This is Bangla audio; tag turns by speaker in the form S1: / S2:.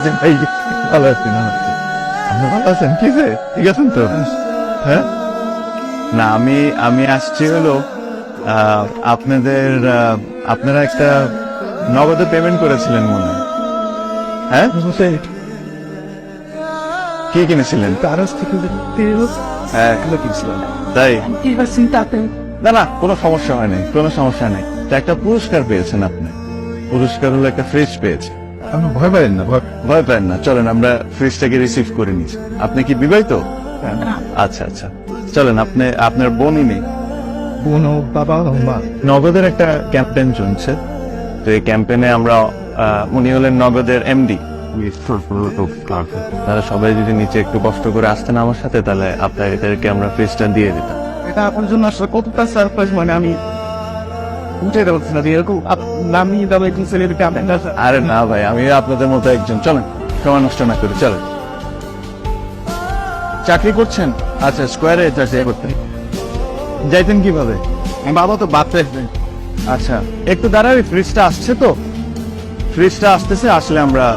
S1: ভাই ভালো আছি না আপনি ভালো আছেন? কি যে ঠিক আছেন তো? হ্যাঁ? না আমি আমি আসছি হলো আপনাদের আপনারা একটা নগদে পেমেন্ট করেছিলেন মনে হয়। হ্যাঁ? কি কিনেছিলেন?
S2: থেকে
S1: হ্যাঁ। তাই? না না কোনো সমস্যা হয় নাই কোনো সমস্যা নাই। একটা পুরস্কার পেয়েছেন আপনি। পুরস্কার হলো একটা ফ্রিজ পেয়েছে
S2: আমি ভয় পাইন না। ভয়
S1: ভয় পান না। চলেন আমরা ফ্রিজটাকে রিসিভ করে নিচ্ছি। আপনি কি বিবাহিত? আচ্ছা আচ্ছা। চলেন আপনি আপনার বোনই নেই।
S2: বোন ও বাবা ও মা।
S1: নগদের একটা ক্যাম্পেইন চলছে। তো এই ক্যাম্পেইনে আমরা উনি হলেন নগদের এমডি তারা সবাই যদি নিচে একটু কষ্ট করে আসতেন আমার সাথে তাহলে আপনাদেরকে আমরা ফ্রিজটা দিয়ে দিতাম।
S2: এটা আপনার জন্য আসলে কতটা সারপ্রাইজ মানে আমি পারছি না এরকম আপ- নামি দামে একজন
S1: আরে না ভাই আমি আপনাদের মতো একজন। চলেন সময় নষ্ট না করে চলেন। চাকরি করছেন? আচ্ছা স্কোয়ারে চাকরি করতেন যাইতেন কীভাবে?
S2: বাবা তো বাচ্চা
S1: আচ্ছা একটু দাঁড়াবি ফ্রিজটা আসছে তো? ফ্রিজটা আসতেছে আসলে আমরা